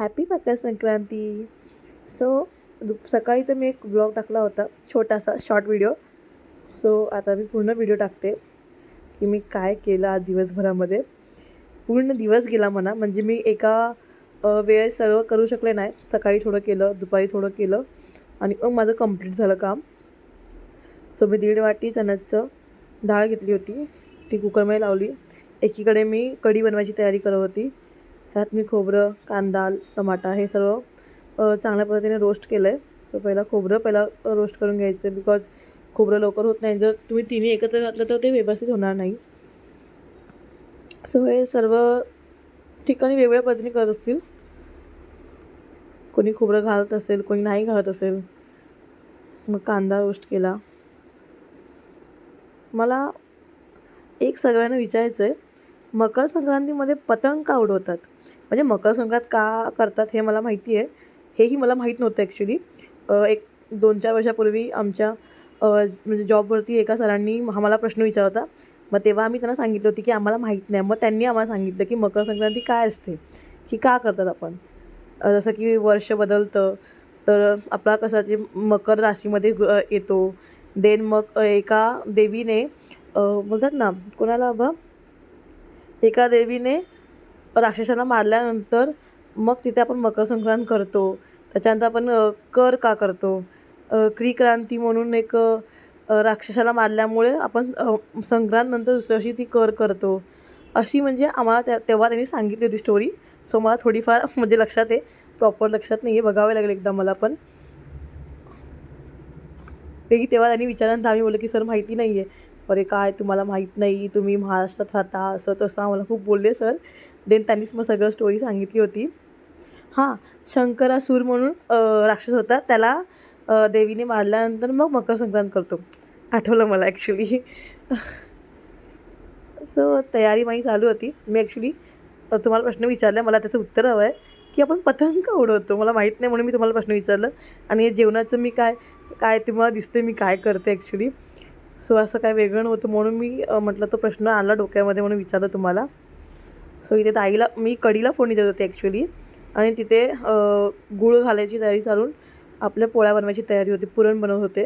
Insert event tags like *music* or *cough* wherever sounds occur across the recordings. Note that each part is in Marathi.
हॅपी मकर संक्रांती. सो सकाळी तर मी एक ब्लॉग टाकला होता छोटासा शॉर्ट व्हिडिओ सो आता मी पूर्ण व्हिडिओ टाकते की मी काय केलं आज दिवसभरामध्ये. पूर्ण दिवस गेला म्हणा म्हणजे मी एका वेळेस सर्व करू शकले नाही. सकाळी थोडं केलं दुपारी थोडं केलं आणि मग माझं कंप्लीट झालं काम. सो मी दीड वाटी चण्याचं डाळ घेतली होती. ती कुकरमध्ये लावली. एकीकडे मी कढी बनवायची तयारी करत होती. ह्यात मी खोबरं कांदा टमाटा हे सर्व चांगल्या पद्धतीने रोस्ट केलं आहे सो पहिला खोबरं पहिला रोस्ट करून घ्यायचं बिकॉज खोबरं लवकर होत नाही. जर तुम्ही तिन्ही एकत्र घातलं तर ते व्यवस्थित होणार नाही. सो हे सर्व ठिकाणी वेगवेगळ्या पद्धतीने करत असतील. कोणी खोबरं घालत असेल कोणी नाही घालत असेल मग कांदा रोस्ट केला. मला एक सगळ्यांना विचारायचं आहे मकर संक्रांतीमध्ये पतंग का उडवतात? म्हणजे मकर संक्रांत का करतात हे मला माहिती आहे. हेही मला माहीत नव्हतं ॲक्च्युली एक दोन चार वर्षापूर्वी आमच्या म्हणजे जॉबवरती एका सरांनी आम्हाला प्रश्न विचारला. होता मग तेव्हा आम्ही त्यांना सांगितलं होती की आम्हाला माहीत नाही. मग त्यांनी आम्हाला सांगितलं की मकर संक्रांती काय असते? की का करतात आपण? जसं की वर्ष बदलतं तर आपला कसा ते मकर राशीमध्ये येतो. देन मग एका देवीने बोलतात ना कोणाला बा एका देवीने राक्षसांना मारल्यानंतर मग तिथे आपण मकर संक्रांत करतो. त्याच्यानंतर आपण कर का करतो? क्रिक्रांती म्हणून एक राक्षसाला मारल्यामुळे आपण संक्रांतनंतर दुसऱ्या दिवशी ती कर करतो. अशी म्हणजे आम्हाला त्या तेव्हा त्यांनी सांगितली होती स्टोरी सो मला थोडीफार *laughs* म्हणजे लक्षात आहे. प्रॉपर लक्षात नाही आहे बघावे लागेल एकदा मला पण. तेही तेव्हा त्यांनी विचारल्यानंतर आम्ही बोललो की सर माहिती नाही आहे अरे काय? तुम्हाला माहीत नाही. तुम्ही महाराष्ट्रात राहता. असं तसं आम्हाला खूप बोलले सर. देन त्यांनीच मग सगळं स्टोरी सांगितली होती. हां शंकरासूर म्हणून राक्षस होता. त्याला देवीने मारल्यानंतर मग मकर संक्रांत करतो. आठवलं मला ॲक्च्युली सो *laughs* तयारी माझी चालू होती. मी ॲक्च्युली तुम्हाला प्रश्न विचारला. मला त्याचं उत्तर हवं आहे की आपण पतंग का उडवतो. मला माहीत नाही म्हणून मी तुम्हाला प्रश्न विचारलं. आणि हे जेवणाचं मी काय काय तुम्हाला दिसते मी काय करते ॲक्च्युली सो असं काय वेगळं नव्हतं म्हणून मी म्हटलं तो प्रश्न आला डोक्यामध्ये म्हणून विचारलं तुम्हाला. सो इथे ताईला मी कढीला फोडणी देत होते ॲक्च्युली आणि तिथे गूळ घालायची तयारी चालून आपल्या पोळ्या बनवायची तयारी होती पुरण बनवत होते.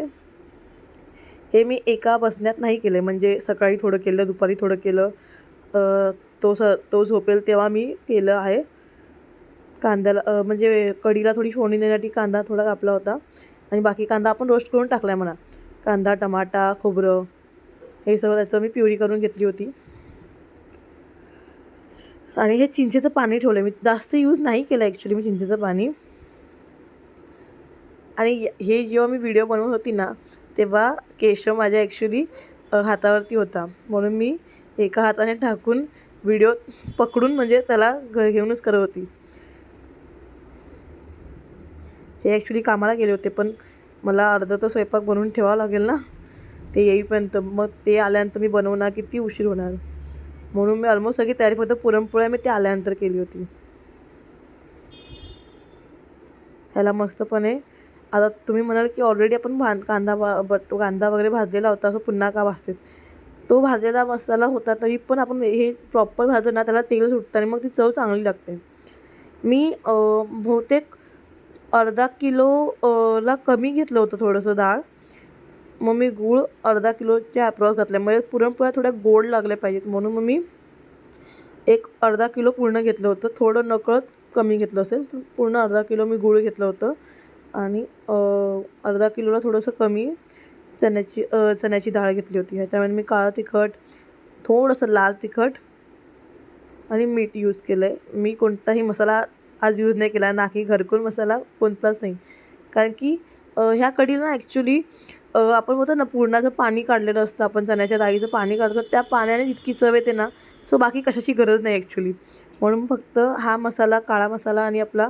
हे मी एका बसण्यात नाही केलं म्हणजे सकाळी थोडं केलं दुपारी थोडं केलं. तो स तो झोपेल तेव्हा मी केलं आहे. कांद्याला म्हणजे कढीला थोडी फोडणी देण्यासाठी कांदा थोडा कापला होता. आणि बाकी कांदा आपण रोस्ट करून टाकला आहे म्हणा. कांदा टमाटा खोबरं हे सगळं त्याचं मी प्युरी करून घेतली होती. आणि हे चिंचेचं पाणी ठेवलं मी जास्त यूज नाही केलं ॲक्च्युली मी चिंचेचं पाणी. आणि हे जेव्हा मी व्हिडिओ बनवत होती ना तेव्हा केशव माझ्या ॲक्च्युली हातावरती होता. म्हणून मी एका हाताने टाकून व्हिडिओ पकडून म्हणजे त्याला घेऊनच करत होती. हे ॲक्च्युली कामाला गेले होते पण मला अर्धा तर स्वयंपाक बनवून ठेवावं लागेल ना? ते येईपर्यंत. मग ते आल्यानंतर मी बनवणार किती उशीर होणार? म्हणून मी ऑलमोस्ट सगळी तयारी फक्त पुरणपोळ्या मी ते आल्यानंतर केली होती. ह्याला मस्तपणे आता तुम्ही म्हणाल की ऑलरेडी आपण भां कांदा भा बट कांदा वगैरे भाजलेला होता असं पुन्हा का भाजतेस? तो भाजलेला मसाला होता तरी पण आपण हे प्रॉपर भाजलं ना त्याला तेल सुटतं आणि मग ती चव चांगली लागते. मी बहुतेक अर्धा किलो ला कमी घेतलं होतं थोडंसं डाळ. मग मी गूळ अर्धा किलोच्या ॲप्रॉक्स घातल्यामुळे म्हणजे पुरणपोळ्या थोड्या गोड लागल्या पाहिजेत. म्हणून मग मी एक अर्धा किलो पूर्ण घेतलं होतं. थोडं नकळत कमी घेतलं असेल पूर्ण अर्धा किलो मी गूळ घेतलं होतं. आणि अर्धा किलोला थोडंसं कमी चण्याची चण्याची डाळ घेतली होती. ह्याच्यामध्ये मी काळं तिखट थोडंसं लाल तिखट आणि मीठ यूज केलं आहे मी कोणताही मसाला आज यूज नाही केला. ना की घरकुल मसाला कोणताच नाही. कारण की ह्या कढीला ॲक्च्युली आपण बोलतो ना पूर्णाचं पाणी काढलेलं असतं आपण चण्याच्या डाळीचं पाणी काढतो त्या पाण्याने इतकी चव येते ना सो बाकी कशाची गरज नाही ॲक्च्युली म्हणून फक्त हा मसाला काळा मसाला आणि आपला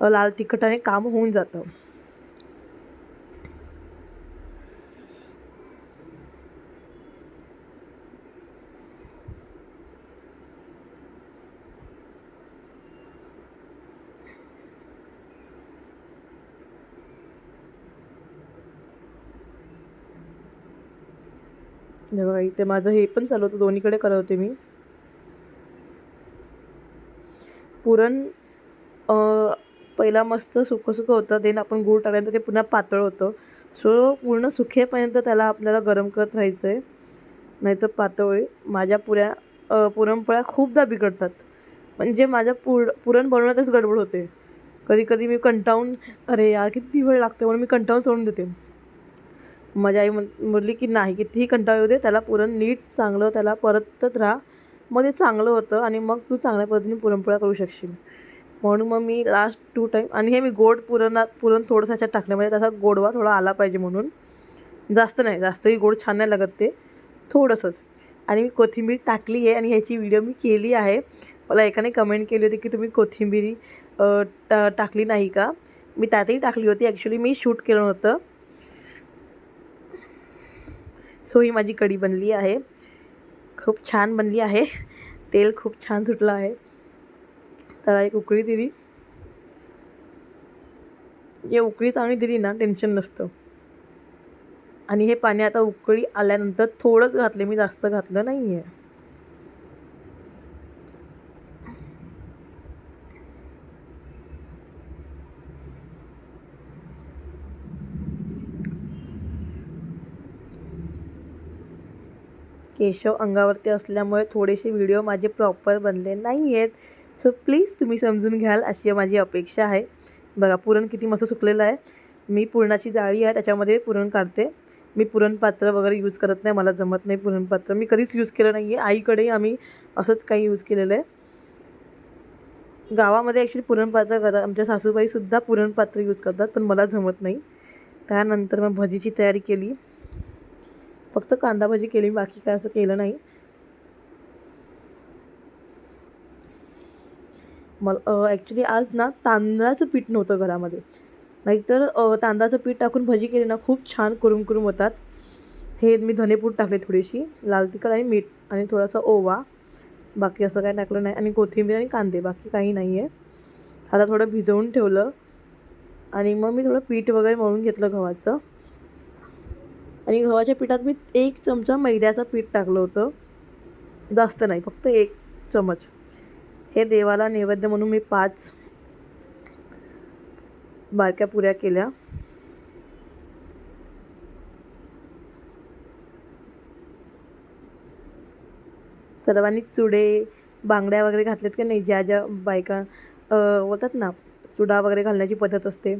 लाल तिखटाने काम होऊन जातं. हे बघा इथे माझं हे पण चालू होतं दोन्हीकडे करत होते मी. पुरण पहिला मस्त सुकं सुकं होतं देन आपण गूळ टाकल्यानंतर ते पुन्हा पातळ होतं. सो पूर्ण सुखेपर्यंत त्याला आपल्याला गरम करत राहायचं आहे नाहीतर पातळ माझ्या पुऱ्या पुरणपोळ्या खूपदा बिघडतात. म्हणजे माझ्या पुर पुरण बनवण्यातच गडबड होते. कधी कधी मी कंटाळून अरे यार किती वेळ लागते म्हणून मी कंटाळून सोडून देते. माझी आई म्हण बोलली की नाही कितीही कंटाळ येऊ दे त्याला पुरण नीट चांगलं त्याला परतत राहा. मग ते चांगलं होतं आणि मग तू चांगल्या पद्धतीने पुरणपोळ्या करू शकशील. म्हणून मग मी लास्ट टू टाईम आणि हे मी गोड पुरणात पुरण थोडंसं ह्याच्यात टाकलं म्हणजे त्याचा गोडवा थोडा आला पाहिजे म्हणून. जास्त नाही जास्तही गोड छान नाही लागत ते. थोडंसंच. आणि मी कोथिंबीर टाकली आहे आणि ह्याची व्हिडिओ मी केली आहे. मला एकाने कमेंट केली होती की तुम्ही कोथिंबीर टा टाकली नाही का? मी त्यातही टाकली होती. ॲक्च्युली मी शूट केलं होतं सो ही माझी कढी बनली आहे. खूप छान बनली आहे. तेल खूप छान सुटलं आहे. त्याला एक उकळी दिली. जे उकळी चांगली दिली ना टेन्शन नसतं. आणि हे पाणी आता उकळी आल्यानंतर थोडंच घातले मी जास्त घातलं नाही आहे केशव अंगावरती असल्यामुळे थोडेसे व्हिडिओ माझे प्रॉपर बनले नाही आहेत सो प्लीज तुम्ही समजून घ्याल अशी माझी अपेक्षा आहे. बघा पुरण किती मस्त सुकलेलं आहे. मी पुरणाची जाळी आहे त्याच्यामध्ये पुरण काढते. मी पुरणपात्र वगैरे यूज करत नाही मला जमत नाही पुरणपात्र. मी कधीच यूज केलं नाही आहे आईकडे आम्ही असंच काही यूज केलेलं आहे. गावामध्ये ॲक्च्युली पुरणपात्र करतात आमच्या सासूबाईसुद्धा पुरणपात्र यूज करतात पण मला जमत नाही. त्यानंतर मग भजीची तयारी केली. फक्त कांदा भजी केली बाकी काय असं केलं नाही. मला ॲक्च्युली आज ना तांदळाचं पीठ नव्हतं घरामध्ये. नाहीतर तांदळाचं पीठ टाकून भजी केली ना खूप छान कुरुम कुरुम होतात. हे मी धनेपूड टाकले थोडीशी लाल तिखट आणि मीठ आणि थोडासा ओवा. बाकी असं काही टाकलं नाही. आणि कोथिंबीर आणि कांदे बाकी काही नाही आहे आता थोडं भिजवून ठेवलं. आणि मग मी थोडं पीठ वगैरे मळून घेतलं गव्हाचं. आणि गव्हाच्या पिठात मी एक चमचा मैद्याचं पीठ टाकलं होतं. जास्त नाही फक्त एक चमच. हे देवाला नैवेद्य म्हणून मी पाच बारक्या पुऱ्या केल्या. सर्वांनी चुडे बांगड्या वगैरे घातलेत का नाही ज्या ज्या बायका बोलतात ना चुडा वगैरे घालण्याची पद्धत असते.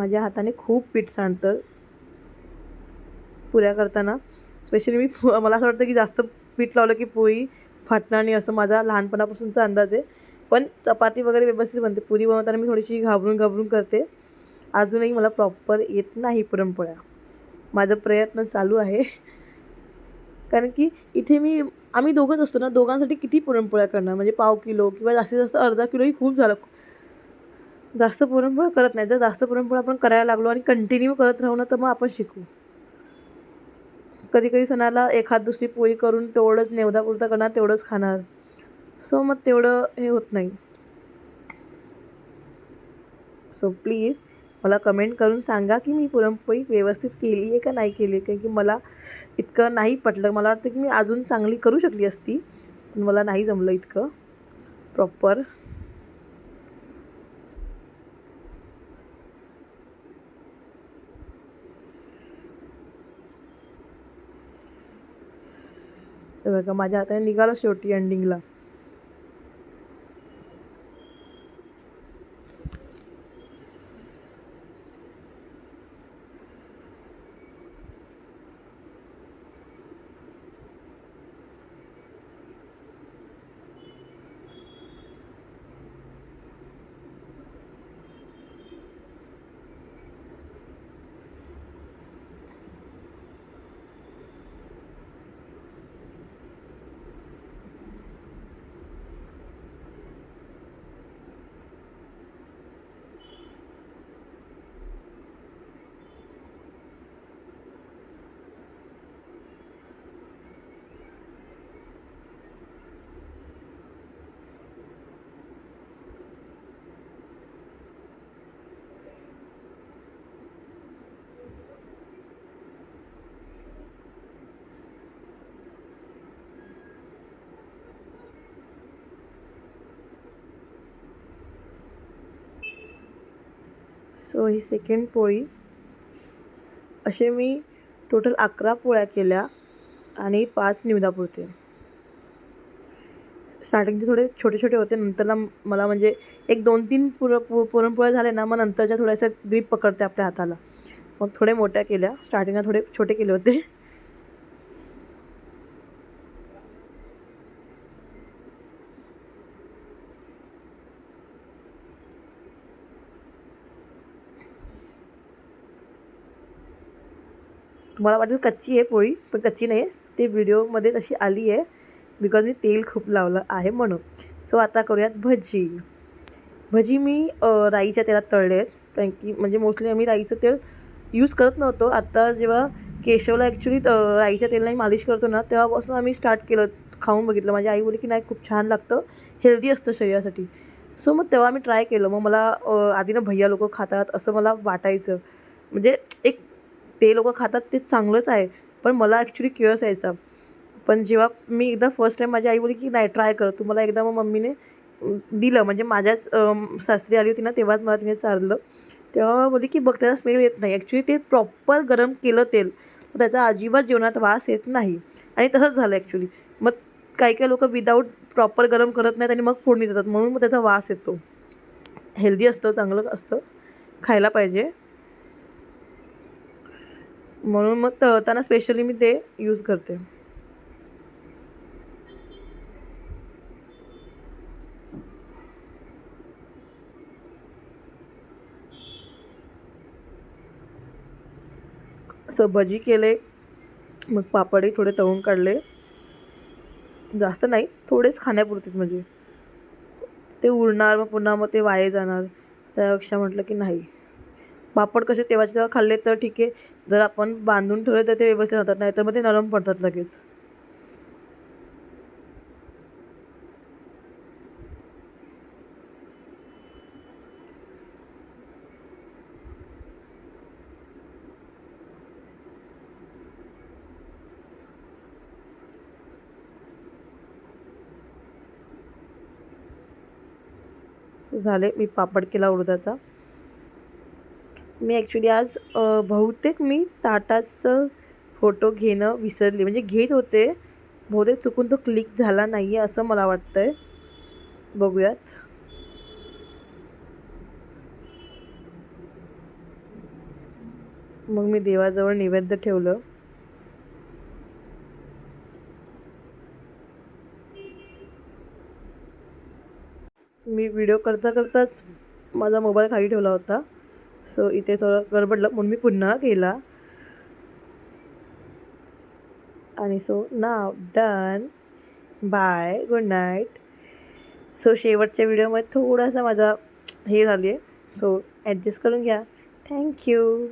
माझ्या हाताने खूप पीठ सांडतं. पुऱ्या करताना. स्पेशली मी मला असं वाटतं की जास्त पीठ लावलं की पोळी फाटणार नाही असं माझा लहानपणापासूनचा अंदाज आहे. पण चपाती वगैरे व्यवस्थित बनते. पुरी बनवताना मी थोडीशी घाबरून घाबरून करते. अजूनही मला प्रॉपर येत नाही पुरणपोळ्या. माझा प्रयत्न चालू आहे. कारण की इथे मी आम्ही दोघंच असतो ना दोघांसाठी किती पुरणपोळ्या करणार? म्हणजे पाव किलो किंवा जास्तीत जास्त अर्धा किलोही खूप झालं. जास्त पुरणपोळ करत नाही. जर जास्त पुरणपोळ आपण करायला लागलो आणि कंटिन्यू करत राहू ना तर मग आपण शिकू. कधी कधी सणाला एखाद दुसरी पोळी करून तेवढंच नेवदापुरता करणार तेवढंच खाणार. सो मग तेवढं हे होत नाही. सो प्लीज मला कमेंट करून सांगा की मी पुरणपोळी व्यवस्थित केली आहे का नाही केली आहे? कारण की मला इतकं नाही पटलं. मला वाटतं की मी अजून चांगली करू शकली असती पण मला नाही जमलं इतकं. प्रॉपर हे बघा माझ्या हाताने निघालं शेवटी एंडिंगला सो ही सेकंड पोळी. असे मी टोटल अकरा पोळ्या केल्या आणि पाच निवदापुरते स्टार्टिंगचे थोडे छोटे छोटे होते नंतरला मला म्हणजे एक दोन तीन पुर पु पुरणपोळ्या झाल्या ना मग नंतरच्या थोड्याशा ग्रीप पकडते आपल्या हाताला. मग थोडे मोठ्या केल्या स्टार्टिंगला थोडे छोटे केले होते. तुम्हाला वाटेल कच्ची आहे पोळी पण कच्ची नाही आहे. ते व्हिडिओमध्ये तशी आली आहे बिकॉज मी तेल खूप लावलं आहे म्हणून. सो आता करूयात भजी. भजी मी राईच्या तेलात तळले आहेत. कारण की म्हणजे मोस्टली आम्ही राईचं तेल यूज करत नव्हतो. आता जेव्हा केशवला ॲक्च्युली राईच्या तेलाने मालिश करतो ना तेव्हापासून आम्ही स्टार्ट केलं खाऊन बघितलं. माझी आई बोली की नाही खूप छान लागतं. हेल्दी असतं शरीरासाठी. सो मग तेव्हा मी ट्राय केलं. मग मला आधी ना भैया लोक खातात असं मला वाटायचं. म्हणजे एक ते लोक खातात ते चांगलंच आहे. पण मला ॲक्च्युली किळस यायचा. पण जेव्हा मी एकदा फर्स्ट टाईम माझी आई बोली की नाही ट्राय कर. तू मला एकदा मग मम्मीने दिलं. म्हणजे माझ्याच सासरी आली होती ना तेव्हाच मला तिने चारलं. तेव्हा बोली की बघ त्याचा स्मेल येत नाही. ॲक्च्युली ते प्रॉपर गरम केलं तेल. त्याचा अजिबात जेवणात वास येत नाही. आणि तसंच झालं ॲक्च्युली मग काही काही लोक विदाऊट प्रॉपर गरम करत नाहीत आणि मग फोडणी देतात. म्हणून मग त्याचा वास येतो. हेल्दी असतं चांगलं असतं. खायला पाहिजे. म्हणून मग तळताना स्पेशली मी ते यूज करते. असं भजी केले मग पापडही थोडे तळून काढले. जास्त नाही थोडेच खाण्यापुरतेच म्हणजे. ते उडणार मग पुन्हा मग ते वाये जाणार. त्यापेक्षा म्हटलं की नाही. पापड कसे तेव्हाचे तेव्हा खाल्ले तर ठीक आहे. जर आपण बांधून ठेवले तर ते व्यवस्थित राहतात नाही तर मग ते नरम पडतात लगेच. झाले मी पापड केला उडदाचा. मी ॲक्च्युली आज बहुतेक मी ताटाचं फोटो घेणं विसरली. म्हणजे घेत होते. बहुतेक चुकून तो क्लिक झाला नाही आहे असं मला वाटतं आहे बघूयात. मग मी देवाजवळ नैवेद्य ठेवलं. मी व्हिडिओ करता करताच माझा मोबाईल खाली ठेवला होता. सो इथे थोडं गडबडलं म्हणून मी पुन्हा केला. आणि सो नाव done bye good night so शेवटच्या व्हिडिओमध्ये थोडासा माझा हे झाली आहे सो ॲडजस्ट करून घ्या. थँक्यू